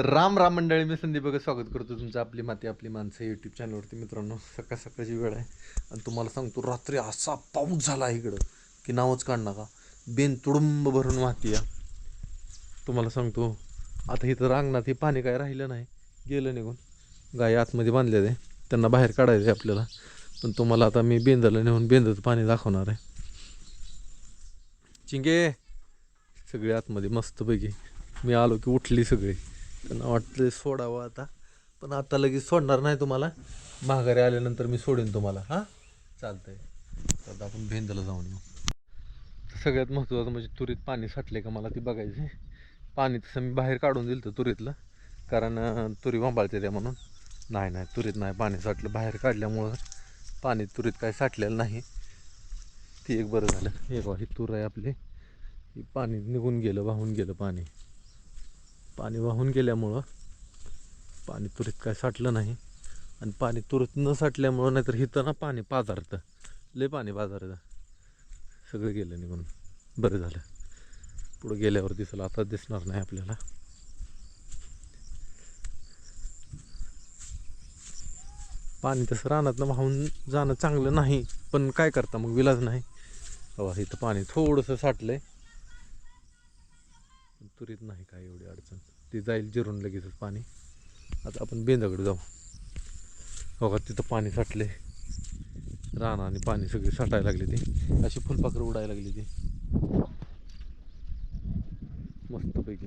तर राम राम मंडळी मी संदीप स्वागत करतो तुमचं आपली माती आपली माणसं यूट्यूब चॅनलवरती मित्रांनो सकाळ सकाळची वेळ आहे. आणि तुम्हाला सांगतो रात्री असा पाऊस झाला इकडं की नावच काढ नका. बेन तुडुंब भरून वाहती या तुम्हाला सांगतो आता इथं रांगणात हे पाणी काय राहिलं नाही. गेलं निघून. गाय आतमध्ये बांधले ते त्यांना बाहेर काढायचं आहे आपल्याला. पण तुम्हाला आता मी बेंदाला नेऊन बेंदाचं पाणी दाखवणार आहे. चिंगे सगळे आतमध्ये मस्तपैकी. मी आलो की उठली सगळी. त्यांना वाटलं सोडावं आता. पण आता लगेच सोडणार नाही तुम्हाला. माघारी आल्यानंतर मी सोडेन तुम्हाला. हां? चालतंय. आता आपण भेंदला जाऊन येऊ. सगळ्यात महत्त्वाचं म्हणजे तुरीत पाणी साठले का मला ती बघायची पाणी तसं मी बाहेर काढून दिलं तर तुरीतलं. कारण तुरी वांबाळते त्या म्हणून. नाही नाही तुरीत नाही पाणी साठलं. बाहेर काढल्यामुळं पाणी तुरीत काय साठलेलं नाही. ती एक बरं झालं. हे बघा ही तूर आहे आपली. ही पाणी निघून गेलं वाहून गेलं पाणी. पाणी वाहून गेल्यामुळं पाणी तुरीत काय साठलं नाही. आणि पाणी तुरीत न साठल्यामुळं नाहीतर हिथं ना पाणी पाजारतं. लय पाणी पाजारतं. सगळं गेलं निघून. बरं झालं. पुढं गेल्यावर दिसलं आता दिसणार नाही आपल्याला. पाणी तसं रानातनं वाहून जाणं चांगलं नाही पण काय करता मग? विलाज नाही. हवा इथं पाणी थोडंसं साठलं आहे तुरीत नाही काय एवढी अडचण. ती जाईल जिरून लगेचच पाणी. आता आपण बेंदाकडे जाऊ. बघा तिथं पाणी साठले रान आणि पाणी सगळी साठायला लागली ती. अशी फुलपाखरं उडायला लागली ती. मस्तपैकी.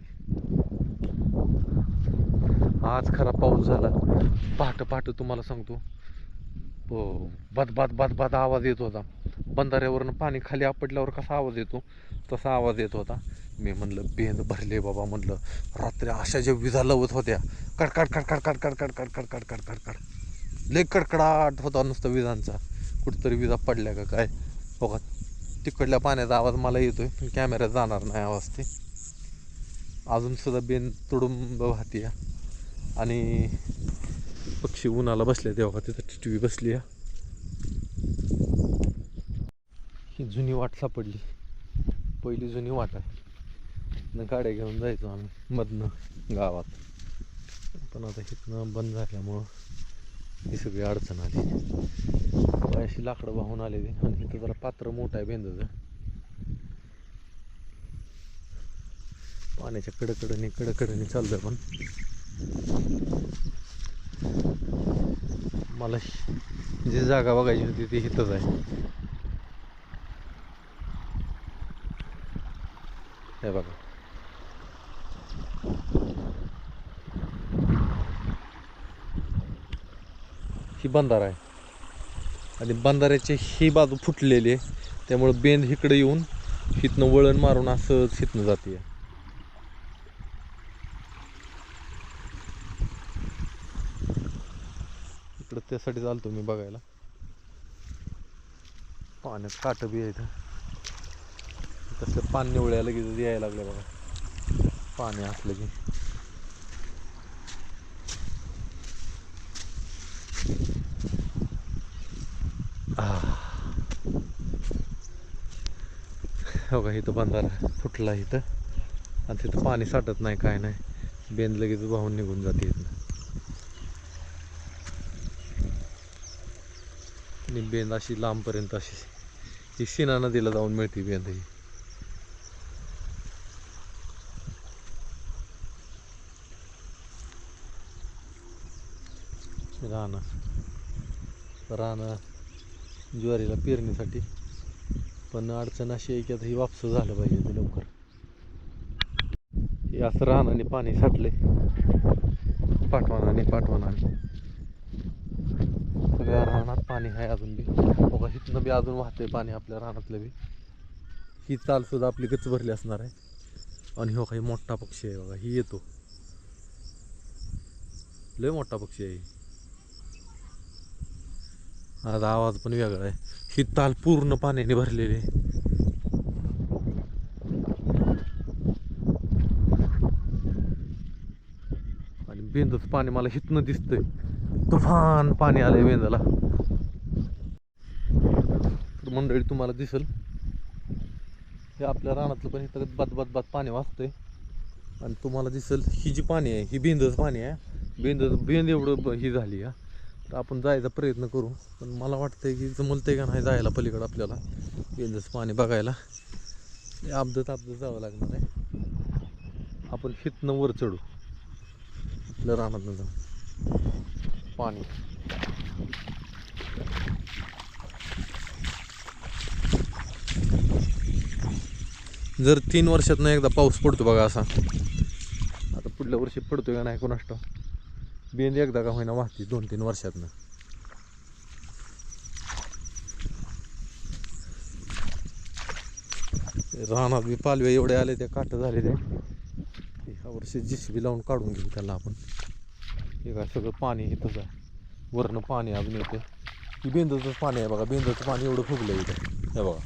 आज खरा पाऊस झाला. पहाटे पहाटे तुम्हाला सांगतो. हो बद बद बद बद आवाज येत होता. बंधाऱ्यावरनं पाणी खाली आपटल्यावर कसा आवाज येतो? तसा आवाज येत होता. मी म्हणलं बेंद भरले बाबा म्हणलं रात्री अशा ज्या विजा लवत होत्या कडकड कडकड कडकड कडकड कडकड कडकड कड लय कडकडाट होता नुसतं विजांचा कुठंतरी विजा पडल्या का काय हो का तिकडल्या पाण्याचा आवाज मला येतोय पण कॅमेऱ्यात जाणार नाही आवाज ते अजून सुद्धा बेन तुडुंब वाहते आणि पक्षी उन्हाला बसले तेव्हा तिथं टिटवी बसली आहे. ही जुनी वाट सापडली पहिली जुनी वाट आहे इथनं गाड्या घेऊन जायचो आम्ही मधनं गावात. पण आता इथनं बंद झाल्यामुळं ही सगळी अडचण आली. अशी लाकडं वाहून आलेली. आणि इथं जरा पात्र मोठं आहे बेंदूचं. पाण्याच्या कडकडणी कडकडणी चाललंय पण. मला श- जी जागा बघायची होती ती इथंच आहे. हे बघा. ही बंधारा आहे. आणि बंधाऱ्याची ही बाजू फुटलेली आहे. त्यामुळे बेंद इकडे येऊन हिथनं वळण मारून असं हिथनं जाते इकडं त्यासाठी चालतो मी बघायला. पाण्यात काट बी आहे इथं पाणी निवळ्या लगेच यायला लागलं बघा. पाणी असलं की आह. हो का इथं बंधारा फुटला इथं. आणि तिथं पाणी साठत नाही काय नाही. बेंद लगेच वाहून निघून जाते इथनं. आणि बेंद अशी लांबपर्यंत अशी ही सीना नदीला जाऊन मिळते बेंद ही. रानं. रानं ज्वारीला पेरणीसाठी पण अडचण अशी आहे की आता ही वापस झालं पाहिजे ते लवकर. हे असं रानाने पाणी साठले पाठवानाने पाठवानाने सगळ्या रानात पाणी आहे अजून बी. बघा इथनं बी अजून वाहतंय पाणी आपल्या रानातलं बी. ही चाल सुद्धा आपली गच भरली असणार आहे. आणि हो काही मोठा पक्षी आहे बघा ही येतो. लय मोठा पक्षी आहे. आज आवाज पण वेगळा आहे. ही ताल पूर्ण पाण्याने भरलेली आहे. आणि बेंदच पाणी मला हितनं दिसतंय. तुफान पाणी आलंय बेंदाला. तर मंडळी तुम्हाला दिसल? हे आपल्या रानातलं पण इथं बाद बद बद पाणी वाचतंय आणि तुम्हाला दिसेल ही जी पाणी आहे ही बेंदच पाणी आहे. बेंद बेंद एवढं ब- ही झाली आहे तर आपण जायचा प्रयत्न करू. पण मला वाटतंय की जमलतंय का नाही जायला पलीकडं आपल्याला. बेंदच पाणी बघायला. अपदत अपदत जावं लागणार आहे. आपण हितनं वर चढू. आपल्या रानातनं जाऊ पाणी. जर तीन वर्षातनं एकदा पाऊस पडतो बघा असा. आता पुढल्या वर्षी पडतोय का नाही कोणाष्ट बेंद एकदा का होईना वाहती दोन तीन वर्षातनं. रानात बी पालवे एवढे आले ते काट झाले ते ह्या वर्षी जिसबी लावून काढून घेऊ त्याला आपण. हे काय सगळं पाणी इथंच आहे वरनं पाणी अजून येते ही बेंदूचंच पाणी आहे बघा बेंदूचं पाणी एवढं फुगलं इथं. हे बघा.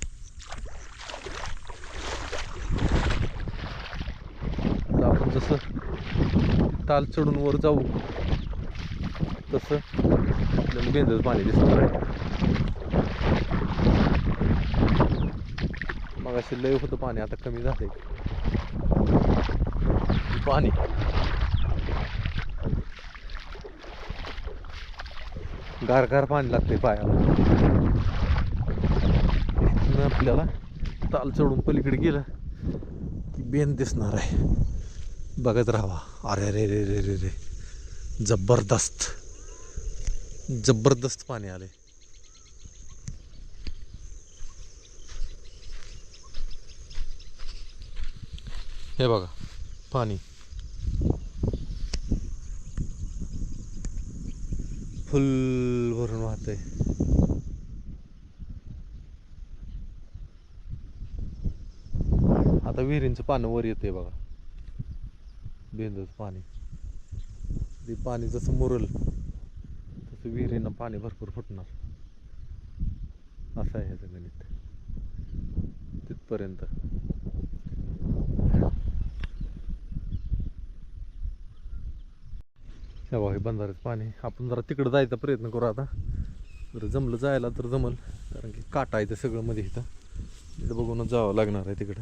आपण जसं ताल चढून वर जाऊ तसं. आपल्याला बेंदूचं पाणी दिसणार आहे मग असे लय होतं पाणी आता कमी झालंय. पाणी. गार गार पाणी लागते पायाला. इथनं आपल्याला ताल चढून पलीकडे गेलं की बेन दिसणार आहे. बघत राहावा अरे रे रे रे रे रे जबरदस्त. जबरदस्त पाणी आले हे बघा पाणी. फुल भरून वाहतंय. आता विहिरींचं पाणी वर येते बघा. बेंदच पाणी. ते पाणी जसं मुरल तसं विहिरीनं पाणी भरपूर फुटणार. असं आहे ह्याचं गणित तिथपर्यंत. तेव्हा हे बंधाऱ्याचं पाणी. आपण जरा तिकडं जायचा प्रयत्न करू आता. जर जमलं जायला तर जमल. कारण की काटा आहे ते सगळं मध्ये इथं. इथं बघूनच जावं लागणार आहे तिकडं.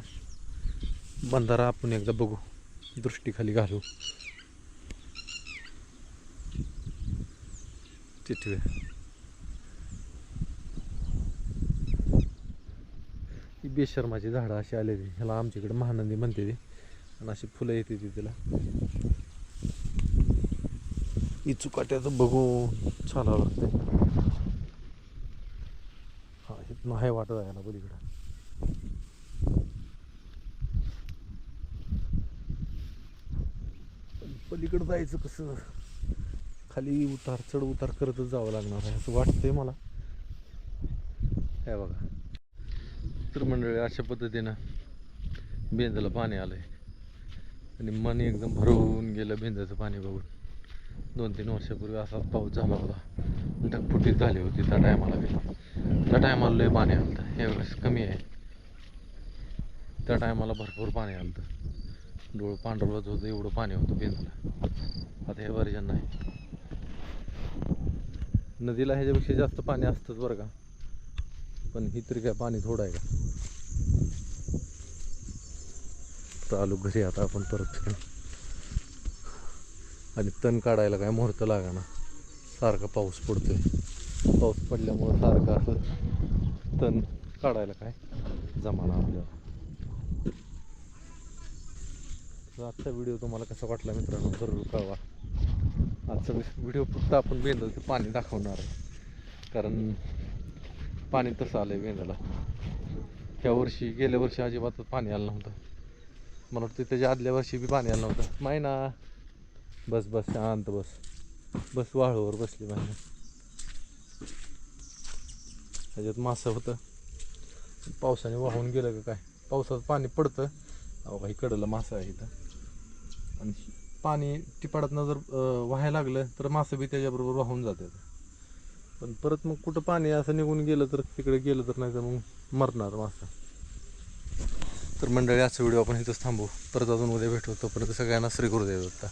बंधारा आपण एकदा बघू. दृष्टीखाली घालू. तिथे. ही बेशर्माची झाडं अशी आलेली ह्याला आमच्याकडे महानंदी म्हणते ती. आणि अशी फुलं येते ती तिला. इचुकाट्याचं बघून छान लागते हा इथनं आहे वाटत आहे ना पलीकडं. पलीकडं जायचं कसं? खाली उतार चढ उतार करतच जावं लागणार आहे असं वाटतंय मला. हे बघा. तर मंडळी अशा पद्धतीनं बेंदाला पाणी आलंय. आणि मन एकदम भरवून गेलं बेंदाचं पाणी बघून. दोन तीन वर्षापूर्वी असाच पाऊस झाला होता. ढगफुटीत झाली होती त्या टायमाला बी. त्या टायमाला लय पाणी आलं होतं यावेळेस कमी आहे. त्या टायमाला भरपूर पाणी आलं होतं डोळं पांढरवत होतं एवढं पाणी होतं बेंदाला आता हे वर्जन नाही. नदीला ह्याच्यापेक्षा जास्त पाणी असतंच बरं का. पण ही तरी काय पाणी थोडं आहे का? तर आलो घरी आता आपण परत. फिरून आणि तण काढायला काय मुहूर्त ना सारखा पाऊस पडतोय. पाऊस पडल्यामुळं सारखं असं तण काढायला काय जमाना आपल्याला आजचा व्हिडिओ तुम्हाला कसा वाटला मित्रांनो? जरूर कळवा. आजचा व्हिडिओ फक्त आपण बेंदाचं पाणी दाखवणार आहे. कारण पाणी तसं आलं आहे बेंदाला ह्या वर्षी गेल्या वर्षी अजिबातच पाणी आलं नव्हतं. मला वाटतं त्याच्या आदल्या वर्षी बी पाणी आलं नव्हतं. मायना बस बस शांत बस. बस वाळूवर बसली मायना ह्याच्यात मासं होतं. पावसाने वाहून गेलं का काय? पावसात पाणी पडतं. अहो काही कडलं मासं आहे इथं. आणि पाणी टिपाडातनं जर व्हायला लागलं तर मासं बी त्याच्याबरोबर वाहून जातात. पण परत मग कुठं पाणी असं निघून गेलं तर तिकडे गेलं तर नाही तर मग मरणार मासं. तर मंडळी आजचा व्हिडिओ आपण इथंच थांबू. परत अजून उद्या भेटू. तोपर्यंत सगळ्यांना श्री गुरुदेव दत्ता.